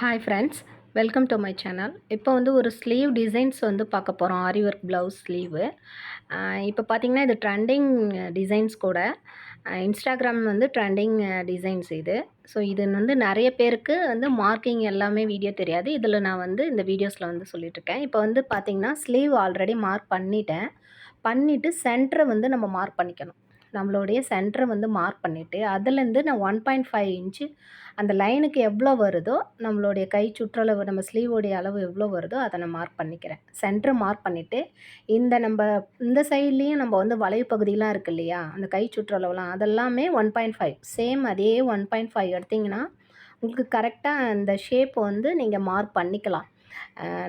Hi friends welcome to my channel இப்போ வந்து ஒரு ஸ்லீவ் டிசைன்ஸ் வந்து பார்க்க போகிறோம் ஆரி ஒர்க் ப்ளவுஸ் ஸ்லீவு இப்போ பார்த்தீங்கன்னா இது ட்ரெண்டிங் டிசைன்ஸ் கூட. இன்ஸ்டாகிராம் வந்து ட்ரெண்டிங் டிசைன்ஸ் இது. ஸோ இது வந்து நிறைய பேருக்கு வந்து மார்க்கிங் எல்லாமே வீடியோ தெரியாது. இதில் நான் வந்து இந்த வீடியோஸில் வந்து சொல்லிட்டுருக்கேன் இப்போ வந்து பார்த்திங்கன்னா ஸ்லீவ் ஆல்ரெடி மார்க் பண்ணிட்டேன். பண்ணிவிட்டு சென்டரை வந்து நம்ம மார்க் பண்ணிக்கணும். நம்மளுடைய சென்டரை வந்து மார்க் பண்ணிவிட்டு அதுலேருந்து நான் ஒன் பாயிண்ட் ஃபைவ் இன்ச்சு அந்த லைனுக்கு எவ்வளோ வருதோ நம்மளுடைய கை சுற்றளவு நம்ம ஸ்லீவோடைய அளவு எவ்வளோ வருதோ அதை நான் மார்க் பண்ணிக்கிறேன். சென்டரை மார்க் பண்ணிவிட்டு இந்த நம்ம இந்த சைட்லேயும் நம்ம வந்து வளைவு பகுதியெலாம் இருக்குது இல்லையா அந்த கை சுற்றளவுலாம் அதெல்லாமே ஒன் பாயிண்ட் ஃபைவ் சேம் அதே ஒன் பாயிண்ட் ஃபைவ் எடுத்திங்கன்னா உங்களுக்கு கரெக்டாக அந்த ஷேப் வந்து நீங்கள் மார்க் பண்ணிக்கலாம்.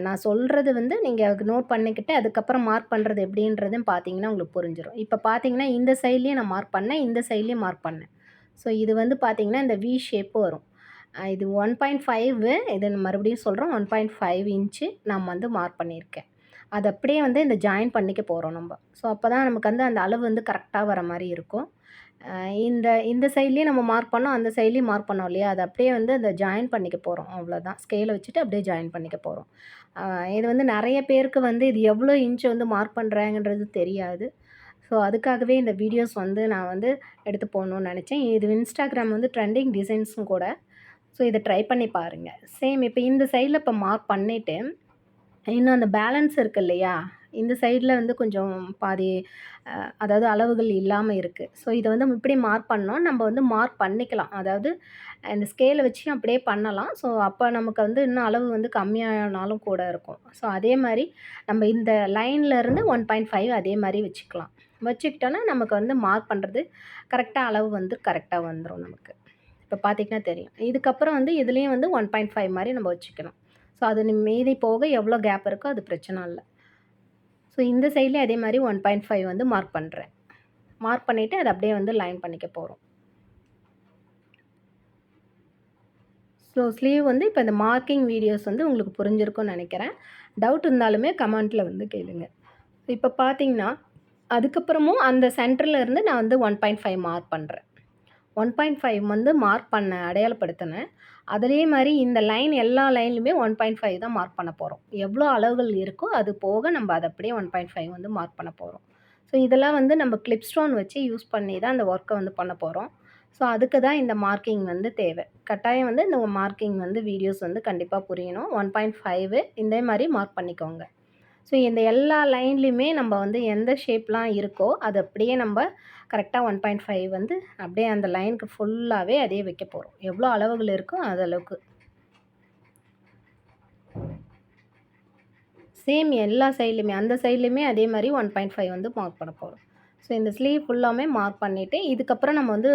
நான் சொல்கிறது வந்து நீங்கள் நோட் பண்ணிக்கிட்டு அதுக்கப்புறம் மார்க் பண்ணுறது எப்படின்றதும் பார்த்தீங்கன்னா உங்களுக்கு புரிஞ்சிடும் இப்போ பார்த்தீங்கன்னா இந்த சைட்லேயும் நான் மார்க் பண்ணேன் இந்த சைட்லேயும் மார்க் பண்ணேன். ஸோ இது வந்து பார்த்திங்கன்னா இந்த வி ஷேப்பு வரும். இது ஒன் பாயிண்ட் ஃபைவு இது மறுபடியும் சொல்கிறோம் ஒன் பாயிண்ட் ஃபைவ் இன்ச்சு நம்ம வந்து மார்க் பண்ணியிருக்கேன். அது அப்படியே வந்து இந்த ஜாயின் பண்ணிக்க போகிறோம் நம்ம. ஸோ அப்போ தான் நமக்கு வந்து அந்த அளவு வந்து கரெக்டாக வர மாதிரி இருக்கும். இந்த இந்த சைட்லேயும் நம்ம மார்க் பண்ணோம் அந்த சைட்லேயும் மார்க் பண்ணோம் இல்லையா? அதை அப்படியே வந்து அதை ஜாயின் பண்ணிக்க போகிறோம் அவ்வளோதான் ஸ்கேலை வச்சுட்டு அப்படியே ஜாயின் பண்ணிக்க போகிறோம் இது வந்து நிறைய பேருக்கு வந்து இது எவ்வளோ இன்ச் வந்து மார்க் பண்ணுறாங்கன்றது தெரியாது. ஸோ அதுக்காகவே இந்த வீடியோஸ் வந்து நான் வந்து எடுத்து போகணுன்னு நினச்சேன். இது இன்ஸ்டாகிராம் வந்து ட்ரெண்டிங் டிசைன்ஸும் கூட. ஸோ இதை ட்ரை பண்ணி பாருங்கள் சேம் இப்போ இந்த சைடில் இப்போ மார்க் பண்ணிவிட்டு இன்னும் அந்த பேலன்ஸ் இருக்குது இல்லையா? இந்த சைடில் வந்து கொஞ்சம் பாதி அதாவது அளவுகள் இல்லாமல் இருக்குது ஸோ இதை வந்து இப்படி மார்க் பண்ணோம். நம்ம வந்து மார்க் பண்ணிக்கலாம். அதாவது இந்த ஸ்கேலை வச்சு அப்படியே பண்ணலாம். ஸோ அப்போ நமக்கு வந்து இன்னும் அளவு வந்து கம்மியானாலும் கூட இருக்கும். ஸோ அதே மாதிரி நம்ம இந்த லைன்லேருந்து ஒன் பாயிண்ட் ஃபைவ் அதே மாதிரி வச்சுக்கலாம். வச்சுக்கிட்டோன்னா நமக்கு வந்து மார்க் பண்ணுறது கரெக்டாக அளவு வந்து கரெக்டாக வந்துடும் நமக்கு. இப்போ பார்த்திங்கன்னா தெரியும். இதுக்கப்புறம் வந்து இதுலேயும் வந்து ஒன் பாயிண்ட் ஃபைவ் மாதிரி நம்ம வச்சுக்கணும். ஸோ அது மீதி போக எவ்வளோ கேப் இருக்கோ அது பிரச்சனை இல்லை. ஸோ இந்த சைட்லேயும் அதே மாதிரி ஒன் பாயிண்ட் ஃபைவ் வந்து மார்க் பண்ணுறேன் மார்க் பண்ணிவிட்டு அதை அப்படியே வந்து லைன் பண்ணிக்க போகிறோம் ஸோ ஸ்லீவ் வந்து இப்போ இந்த மார்க்கிங் வீடியோஸ் வந்து உங்களுக்கு புரிஞ்சிருக்கும்னு நினைக்கிறேன். டவுட் இருந்தாலுமே கமெண்ட்டில் வந்து கேளுங்க. இப்போ பார்த்தீங்கன்னா அதுக்கப்புறமும் அந்த சென்டரில் இருந்து நான் வந்து ஒன் பாயிண்ட் ஃபைவ் மார்க் பண்ணுறேன் ஒன் பாயிண்ட் ஃபைவ் வந்து மார்க் பண்ண அடையாளப்படுத்தினேன். அதே மாதிரி இந்த லைன் எல்லா லைன்லையுமே ஒன் பாயிண்ட் ஃபைவ் தான் மார்க் பண்ண போகிறோம் எவ்வளோ அளவுகள் இருக்கோ அது போக நம்ம அதை அப்படியே ஒன் பாயிண்ட் ஃபைவ் வந்து மார்க் பண்ண போகிறோம் ஸோ இதெல்லாம் வந்து நம்ம கிளிப் ஸ்டோன் வச்சு யூஸ் பண்ணி தான் அந்த ஒர்க்கை வந்து பண்ண போகிறோம் ஸோ அதுக்கு தான் இந்த மார்க்கிங் வந்து தேவை. கட்டாயம் வந்து இந்த மார்க்கிங் வந்து வீடியோஸ் வந்து கண்டிப்பாக புரியணும். ஒன் பாயிண்ட் ஃபைவு இதே மாதிரி மார்க் பண்ணிக்கோங்க. ஸோ இந்த எல்லா லைன்லேயுமே நம்ம வந்து எந்த ஷேப்லாம் இருக்கோ அது அப்படியே நம்ம கரெக்டாக ஒன் பாயிண்ட் ஃபைவ் வந்து அப்படியே அந்த லைனுக்கு ஃபுல்லாகவே அதே வைக்க போகிறோம் எவ்வளோ அளவுகள் இருக்கோ அது அளவுக்கு. சேம் எல்லா சைட்லேயுமே அந்த சைட்லேயுமே அதே மாதிரி ஒன் பாயிண்ட் ஃபைவ் வந்து மார்க் பண்ண போகிறோம் ஸோ இந்த ஸ்லீவ் ஃபுல்லாமே மார்க் பண்ணிவிட்டு இதுக்கப்புறம் நம்ம வந்து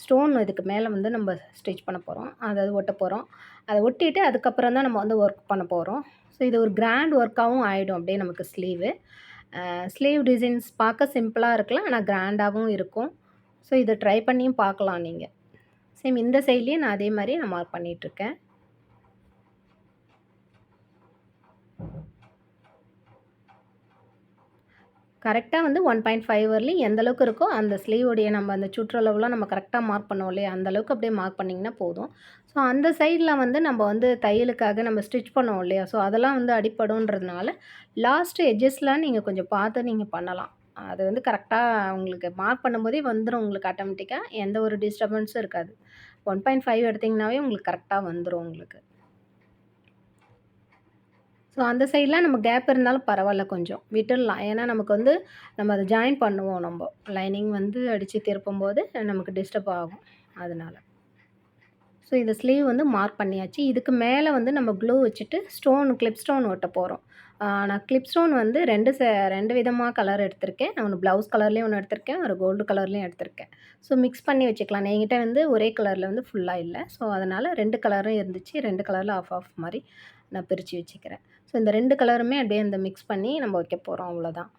ஸ்டோன் இதுக்கு மேலே வந்து நம்ம ஸ்டிச் பண்ண போகிறோம் அதாவது ஒட்ட போகிறோம் அதை ஒட்டிட்டு அதுக்கப்புறம் தான் நம்ம வந்து ஒர்க் பண்ண போகிறோம் ஸோ இது ஒரு கிராண்ட் ஒர்க்காகவும் ஆகிடும் அப்படியே நமக்கு ஸ்லீவு ஸ்லீவ் டிசைன்ஸ் பார்க்க சிம்பிளாக இருக்கலாம் ஆனால் கிராண்டாகவும் இருக்கும். ஸோ இதை ட்ரை பண்ணியும் பார்க்கலாம் நீங்கள் சேம் இந்த சைட்லேயும் நான் அதே மாதிரி நான் மார்க் பண்ணிகிட்ருக்கேன் கரெக்டாக வந்து ஒன் பாயிண்ட் ஃபைவ் வரலையும் எந்த அளவுக்கு இருக்கோ அந்த ஸ்லீவுடைய நம்ம அந்த சுற்றளவுலாம் நம்ம கரெக்டாக மார்க் பண்ணுவோம் இல்லையா அந்த அளவுக்கு அப்படியே மார்க் பண்ணிங்கன்னா போதும். ஸோ அந்த சைடில் வந்து நம்ம வந்து தையலுக்காக நம்ம ஸ்டிச் பண்ணுவோம் இல்லையா? ஸோ அதெல்லாம் வந்து அடிப்படும்ன்றதுனால லாஸ்ட்டு எட்ஜஸ்லாம் நீங்கள் கொஞ்சம் பார்த்து நீங்கள் பண்ணலாம். அது வந்து கரெக்டாக உங்களுக்கு மார்க் பண்ணும்போதே வந்துடும் உங்களுக்கு ஆட்டோமேட்டிக்காக எந்த ஒரு டிஸ்டர்பன்ஸும் இருக்காது. ஒன் பாயிண்ட் ஃபைவ் எடுத்திங்கனாவே உங்களுக்கு கரெக்டாக வந்துடும் உங்களுக்கு. ஸோ அந்த சைட்லாம் நம்ம கேப் இருந்தாலும் பரவாயில்ல கொஞ்சம். விட்டுடலாம். ஏன்னா நமக்கு வந்து நம்ம அதை ஜாயின் பண்ணுவோம் நம்ம. லைனிங் வந்து அடித்து திருப்பும்போது நமக்கு டிஸ்டர்ப் ஆகும். அதனால். ஸோ இந்த ஸ்லீவ் வந்து மார்க் பண்ணியாச்சு. இதுக்கு மேலே வந்து நம்ம க்ளூ வச்சுட்டு ஸ்டோன் கிளிப் ஸ்டோன் ஒட்ட போகிறோம் நான் கிளிப் ஸ்டோன் வந்து ரெண்டு ச ரெண்டு விதமாக கலர் எடுத்திருக்கேன். நான் ஒன்று ப்ளவுஸ் கலர்லேயும் ஒன்று எடுத்திருக்கேன். ஒரு கோல்டு கலர்லேயும் எடுத்திருக்கேன். ஸோ மிக்ஸ் பண்ணி வச்சுக்கலாம். என்கிட்ட வந்து ஒரே கலரில் வந்து ஃபுல்லாக இல்லை. ஸோ அதனால் ரெண்டு கலரும் இருந்துச்சு. ரெண்டு கலரில் ஆஃப் ஆஃப் மாதிரி நான் பிரித்து வச்சுக்கிறேன். ஸோ இந்த ரெண்டு கலருமே அப்படியே அந்த மிக்ஸ் பண்ணி நம்ம வைக்க போகிறோம் அவ்வளோதான்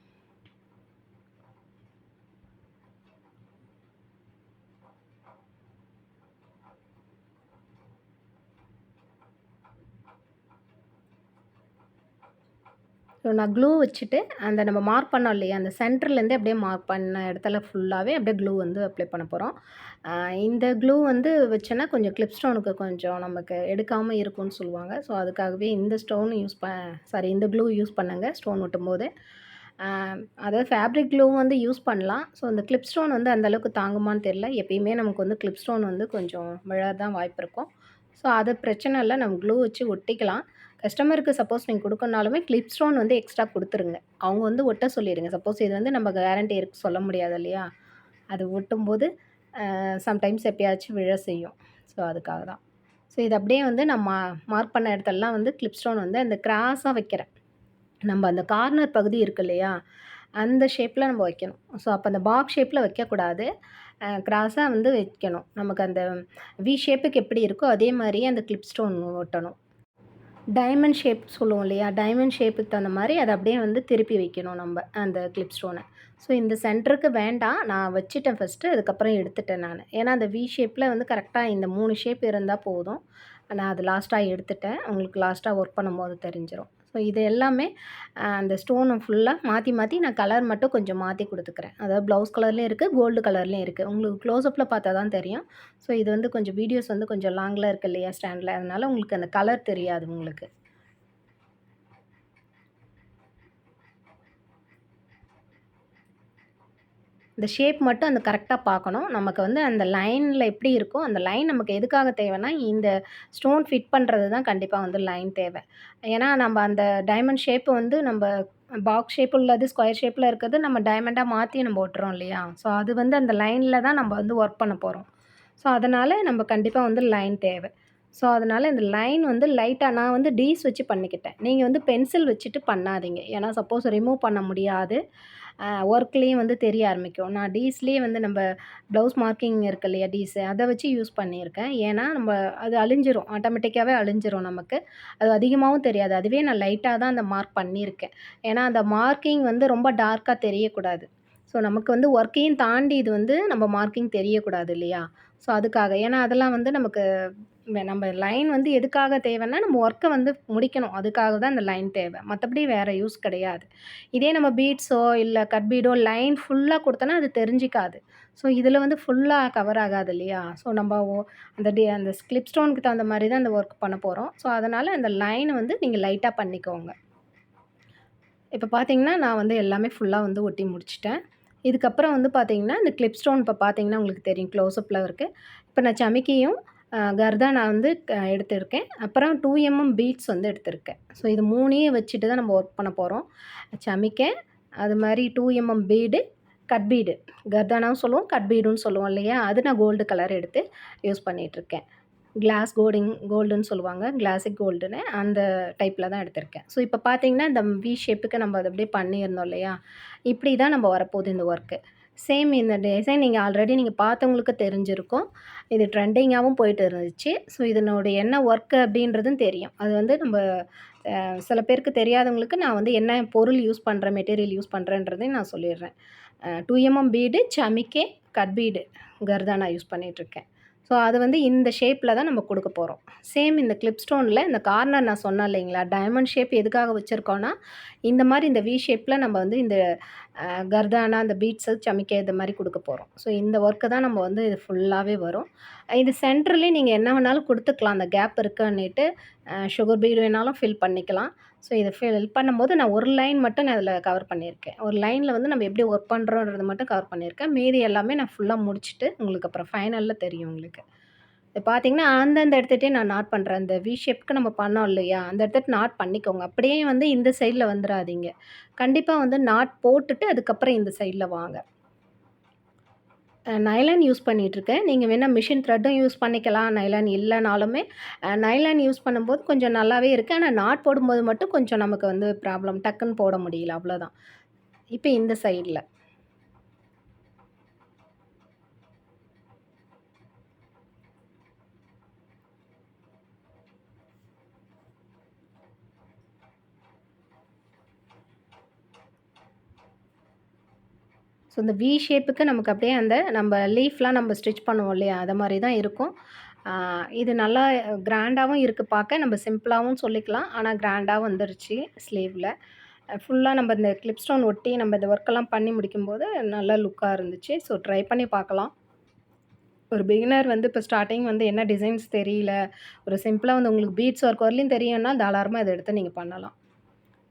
ஸோ நான் க்ளூ வச்சுட்டு அந்த நம்ம மார்க் பண்ணோம் இல்லையா அந்த சென்டர்லேருந்து அப்படியே மார்க் பண்ண இடத்துல ஃபுல்லாகவே அப்படியே க்ளூ வந்து அப்ளை பண்ண போகிறோம் இந்த க்ளூ வந்து வச்சோன்னா கொஞ்சம் கிளிப் ஸ்டோனுக்கு கொஞ்சம் நமக்கு எடுக்காமல் இருக்கும்னு சொல்லுவாங்க. ஸோ அதுக்காகவே இந்த ஸ்டோன் யூஸ் ப சாரி இந்த க்ளூ யூஸ் பண்ணுங்க ஸ்டோன் ஒட்டும்போது அதாவது ஃபேப்ரிக் க்ளூ வந்து யூஸ் பண்ணலாம். ஸோ இந்த கிளிப் ஸ்டோன் வந்து அந்தளவுக்கு தாங்குமான்னு தெரில எப்பயுமே நமக்கு வந்து கிளிப் ஸ்டோன் வந்து கொஞ்சம் விழாதான் வாய்ப்பு இருக்கும். ஸோ அது பிரச்சனை இல்லை. நம்ம க்ளூ வச்சு ஒட்டிக்கலாம். கஸ்டமருக்கு சப்போஸ் நீங்கள் கொடுக்கணுனாலுமே கிளிப் ஸ்டோன் வந்து எக்ஸ்ட்ரா கொடுத்துருங்க. அவங்க வந்து ஒட்ட சொல்லிடுங்க சப்போஸ் இது வந்து நம்ம கேரண்டி இருக்கு சொல்ல முடியாது இல்லையா? அது ஒட்டும்போது சம்டைம்ஸ் எப்பயாச்சும் விழ செய்யும். ஸோ அதுக்காக தான். ஸோ இது அப்படியே வந்து நான் மா மார்க் பண்ண இடத்துலலாம் வந்து கிளிப் ஸ்டோன் வந்து அந்த கிராஸாக வைக்கிறேன். நம்ம அந்த கார்னர் பகுதி இருக்கு இல்லையா? அந்த ஷேப்பில் நம்ம வைக்கணும். ஸோ அப்போ அந்த பாக்ஸ் ஷேப்பில் வைக்கக்கூடாது. கிராஸாக வந்து வைக்கணும். நமக்கு அந்த வி ஷேப்புக்கு எப்படி இருக்கோ அதே மாதிரியே அந்த கிளிப் ஸ்டோன் ஒட்டணும். டைமண்ட் ஷேப் சொல்லுவோம் இல்லையா? டைமண்ட் ஷேப்புக்கு தகுந்த மாதிரி அதை அப்படியே வந்து திருப்பி வைக்கணும் நம்ம அந்த கிளிப் ஸ்டோனை ஸோ இந்த சென்டருக்கு வேண்டாம். நான் வச்சுட்டேன் ஃபஸ்ட்டு அதுக்கப்புறம் எடுத்துட்டேன் நான். ஏன்னா அந்த வி ஷேப்பில் வந்து கரெக்டாக இந்த மூணு ஷேப் இருந்தால் போதும். நான் அது லாஸ்ட்டாக எடுத்துட்டேன். உங்களுக்கு லாஸ்ட்டாக ஒர்க் பண்ணும்போது தெரிஞ்சிடும் ஸோ இது எல்லாமே அந்த ஸ்டோனை ஃபுல்லாக மாற்றி மாற்றி நான் கலர் மட்டும் கொஞ்சம் மாற்றி கொடுத்துக்கிறேன். அதாவது ப்ளவுஸ் கலர்லேயும் இருக்குது கோல்டு கலர்லேயும் இருக்குது உங்களுக்கு க்ளோஸ்அப்பில் பார்த்தா தான் தெரியும். ஸோ இது வந்து கொஞ்சம் வீடியோஸ் வந்து கொஞ்சம் லாங்கில் இருக்கு இல்லையா ஸ்டாண்டில் அதனால் உங்களுக்கு அந்த கலர் தெரியாது உங்களுக்கு. இந்த ஷேப் மட்டும் அந்த கரெக்டாக பார்க்கணும். நமக்கு வந்து அந்த லைனில் எப்படி இருக்கோ அந்த லைன் நமக்கு எதுக்காக தேவைன்னா இந்த ஸ்டோன் ஃபிட் பண்ணுறது தான் கண்டிப்பாக வந்து லைன் தேவை. ஏன்னா நம்ம அந்த டைமண்ட் ஷேப்பு வந்து நம்ம பாக்ஸ் ஷேப் உள்ளது ஸ்கொயர் ஷேப்பில் இருக்கிறது நம்ம டைமண்டாக மாற்றி நம்ம ஓட்டுறோம் இல்லையா? ஸோ அது வந்து அந்த லைனில் தான் நம்ம வந்து ஒர்க் பண்ண போகிறோம் ஸோ அதனால் நம்ம கண்டிப்பாக வந்து லைன் தேவை. ஸோ அதனால் இந்த லைன் வந்து லைட்டாக நான் வந்து டீஸ் வச்சு பண்ணிக்கிட்டேன். நீங்கள் வந்து பென்சில் வச்சுட்டு பண்ணாதீங்க. ஏன்னா சப்போஸ் ரிமூவ் பண்ண முடியாது. ஒர்க்லேயும் வந்து தெரிய ஆரம்பிக்கும். நான் டீஸ்லேயே வந்து நம்ம ப்ளவுஸ் மார்க்கிங் இருக்கு இல்லையா டீஸு அதை வச்சு யூஸ் பண்ணியிருக்கேன். ஏன்னா நம்ம அது அழிஞ்சிரும். ஆட்டோமேட்டிக்காகவே அழிஞ்சிரும் நமக்கு. அது அதிகமாகவும் தெரியாது. அதுவே நான் லைட்டாக தான் அந்த மார்க் பண்ணியிருக்கேன். ஏன்னா அந்த மார்க்கிங் வந்து ரொம்ப டார்க்காக தெரியக்கூடாது. ஸோ நமக்கு வந்து ஒர்க்கையும் தாண்டி இது வந்து நம்ம மார்க்கிங் தெரியக்கூடாது இல்லையா? ஸோ அதுக்காக. ஏன்னா அதெல்லாம் வந்து நமக்கு நம்ம லைன் வந்து எதுக்காக தேவைன்னா நம்ம ஒர்க்கை வந்து முடிக்கணும். அதுக்காக தான் அந்த லைன் தேவை. மற்றபடி வேறு யூஸ் கிடையாது. இதே நம்ம பீட்ஸோ இல்லை கட் பீடோ லைன் ஃபுல்லாக கொடுத்தோன்னா அது தெரிஞ்சிக்காது. ஸோ இதில் வந்து ஃபுல்லாக கவர் ஆகாது இல்லையா? ஸோ நம்ம ஓ- அந்த டி அந்த ஸ்கிளிப் ஸ்டோனுக்கு தகுந்த மாதிரி தான் அந்த ஒர்க் பண்ண போகிறோம் ஸோ அதனால் அந்த லைனை வந்து நீங்கள் லைட்டாக பண்ணிக்கோங்க. இப்போ பார்த்தீங்கன்னா நான் வந்து எல்லாமே ஃபுல்லாக வந்து ஒட்டி முடிச்சிட்டேன். இதுக்கப்புறம் வந்து பார்த்தீங்கன்னா இந்த கிளிப் ஸ்டோன் இப்போ பார்த்தீங்கன்னா உங்களுக்கு தெரியும். க்ளோஸ்அப்பில் இருக்குது இப்போ நான் சமிக்கியும் கர்தா கர்தானா வந்து எடுத்திருக்கேன். அப்புறம் டூ எம்எம் பீட்ஸ் வந்து எடுத்திருக்கேன். ஸோ இது மூணையும் வச்சுட்டு தான் நம்ம ஒர்க் பண்ண போகிறோம் சமைக்க அது மாதிரி two MM bead cut bead கர்தானாவும் சொல்லுவோம் கட் பீடுன்னு சொல்லுவோம் இல்லையா? அது நான் கோல்டு கலர் எடுத்து யூஸ் பண்ணிகிட்ருக்கேன் கிளாஸ் கோல்டிங் கோல்டுன்னு சொல்லுவாங்க கிளாசிக் கோல்டுன்னு அந்த டைப்பில் தான் எடுத்திருக்கேன். ஸோ இப்போ பார்த்தீங்கன்னா இந்த வி ஷேப்புக்கு நம்ம அதை அப்படியே பண்ணியிருந்தோம் இல்லையா? இப்படி தான் நம்ம வரப்போகுது இந்த ஒர்க்கு சேம் இந்த டிசைன் நீங்கள் ஆல்ரெடி நீங்கள் பார்த்தவங்களுக்கு தெரிஞ்சிருக்கும். இது ட்ரெண்டிங்காகவும் போயிட்டு இருந்துச்சு. ஸோ இதனுடைய என்ன ஒர்க்கு அப்படின்றதும் தெரியும். அது வந்து நம்ம சில பேருக்கு தெரியாதவங்களுக்கு நான் வந்து என்ன பொருள் யூஸ் பண்ணுறேன் மெட்டீரியல் யூஸ் பண்ணுறேன்றதையும் நான் சொல்லிடுறேன். டூ எம்எம் பீடு சமிக்கே கட் பீடு கர்தானா யூஸ் பண்ணிகிட்ருக்கேன் ஸோ அது வந்து இந்த ஷேப்பில் தான் நம்ம கொடுக்க போகிறோம் சேம் இந்த கிளிப் ஸ்டோனில் இந்த கார்னர் நான் சொன்னேன் இல்லைங்களா? டைமண்ட் ஷேப் எதுக்காக வச்சுருக்கோன்னா இந்த மாதிரி இந்த வி ஷேப்பில் நம்ம வந்து இந்த கர்தானா இந்த பீட்ஸு சமைக்க இந்த மாதிரி கொடுக்க போகிறோம் ஸோ இந்த ஒர்க்கு தான் நம்ம வந்து இது ஃபுல்லாகவே வரும். இது சென்டர்லேயே நீங்கள் என்ன வேணாலும் கொடுத்துக்கலாம். அந்த கேப் இருக்குன்னுட்டு சுகர் பீடு வேணாலும் ஃபில் பண்ணிக்கலாம். ஸோ இதை ஃபில் பண்ணும்போது நான் ஒரு லைன் மட்டும் நான் அதில் கவர் பண்ணியிருக்கேன். ஒரு லைனில் வந்து நம்ம எப்படி ஒர்க் பண்ணுறோன்றது மட்டும் கவர் பண்ணியிருக்கேன். மீதி எல்லாமே நான் ஃபுல்லாக முடிச்சுட்டு உங்களுக்கு அப்புறம் ஃபைனலில் தெரியும் உங்களுக்கு. இது பார்த்தீங்கன்னா அந்தந்த இடத்துட்டே நான் நாட் பண்ணுறேன் அந்த வி ஷேப்க்கு நம்ம பண்ணோம் இல்லையா? அந்த இடத்துட்டு நாட் பண்ணிக்கோங்க. அப்படியே வந்து இந்த சைடில் வந்துடாதீங்க கண்டிப்பாக வந்து நாட் போட்டுட்டு அதுக்கப்புறம் இந்த சைடில் வாங்க. நைலான் யூஸ் பண்ணிகிட்ருக்கேன் நீங்கள் வேணால் மிஷின் த்ரெட்டும் யூஸ் பண்ணிக்கலாம். நைலான் இல்லைனாலுமே நைலான் யூஸ் பண்ணும்போது கொஞ்சம் நல்லாவே இருக்குது ஆனால் நாட் போடும்போது மட்டும் கொஞ்சம் நமக்கு வந்து ப்ராப்ளம் டக்குன்னு போட முடியல. அவ்வளோதான் இப்போ இந்த சைடில் ஸோ இந்த வி ஷேப்புக்கு நமக்கு அப்படியே அந்த நம்ம லீஃப்லாம் நம்ம ஸ்டிச் பண்ணுவோம் இல்லையா? அதை மாதிரி தான் இருக்கும். இது நல்லா கிராண்டாகவும் இருக்குது பார்க்க. நம்ம சிம்பிளாகவும் சொல்லிக்கலாம். ஆனால் கிராண்டாக வந்துருச்சு ஸ்லீவில் ஃபுல்லாக நம்ம இந்த கிளிப் ஸ்டோன் ஒட்டி நம்ம இந்த ஒர்க்கெல்லாம் பண்ணி முடிக்கும்போது நல்ல லுக்காக இருந்துச்சு. ஸோ ட்ரை பண்ணி பார்க்கலாம். ஒரு பிகினர் வந்து இப்போ ஸ்டார்டிங் வந்து என்ன டிசைன்ஸ் தெரியல. ஒரு சிம்பிளாக வந்து உங்களுக்கு பீட்ஸ் ஒர்க் வரலையும் தெரியும்னா தாராளமாக இதை எடுத்து நீங்கள் பண்ணலாம்.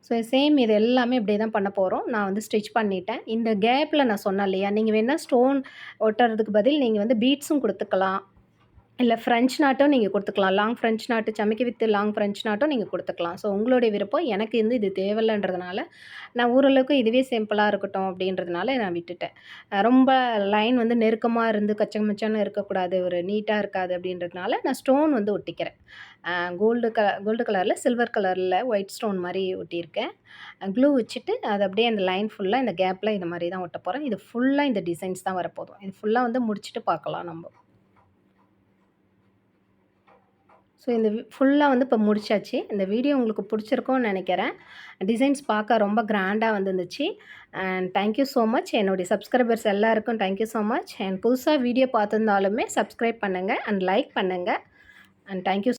ஸோ சேம் இது எல்லாமே இப்படியே தான் பண்ண போகிறோம் நான் வந்து ஸ்டிச் பண்ணிட்டேன். இந்த கேப்பில் நான் சொன்னேன் இல்லையா? நீங்கள் வேணால் ஸ்டோன் ஒட்டுறதுக்கு பதில் நீங்கள் வந்து பீட்ஸும் கொடுத்துக்கலாம். இல்லை ஃப்ரெஞ்ச் நாட்டும் நீங்கள் கொடுத்துக்கலாம். லாங் ஃப்ரெஞ்ச் நாட்டு சமைக்க வித்து லாங் ஃப்ரெஞ்ச் நாட்டும் நீங்கள் கொடுத்துக்கலாம். ஸோ உங்களுடைய விருப்பம். எனக்கு வந்து இது தேவையில்லைன்றதுனால நான் ஓரளவுக்கு இதுவே சிம்பிளாக இருக்கட்டும் அப்படின்றதுனால நான் விட்டுட்டேன். ரொம்ப லைன் வந்து நெருக்கமாக இருந்து கச்சமச்சான்னு இருக்கக்கூடாது. ஒரு நீட்டாக இருக்காது அப்படின்றதுனால நான் ஸ்டோன் வந்து ஒட்டிக்கிறேன். கோல்டு க கோல்டு கலரில் சில்வர் கலரில் ஒயிட் ஸ்டோன் மாதிரி ஒட்டியிருக்கேன். க்ளூ வச்சுட்டு அது அப்படியே அந்த லைன் ஃபுல்லாக இந்த கேப்பில் இந்த மாதிரி தான் ஒட்ட போகிறேன் இது ஃபுல்லாக இந்த டிசைன்ஸ் தான் வரப்போதும் இது ஃபுல்லாக வந்து முடிச்சுட்டு பார்க்கலாம் நம்ம. ஸோ இந்த ஃபுல்லாக வந்து இப்போ முடிச்சாச்சு. இந்த வீடியோ உங்களுக்கு பிடிச்சிருக்கோன்னு நினைக்கிறேன். டிசைன்ஸ் பார்க்க ரொம்ப கிராண்டாக வந்துருந்துச்சு. And thank you so much என்னுடைய சப்ஸ்கிரைபர்ஸ் எல்லாருக்கும் thank you so much and புதுசாக வீடியோ பார்த்துருந்தாலுமே சப்ஸ்கிரைப் பண்ணுங்கள் அண்ட் லைக் பண்ணுங்கள் அண்ட் தேங்க்யூ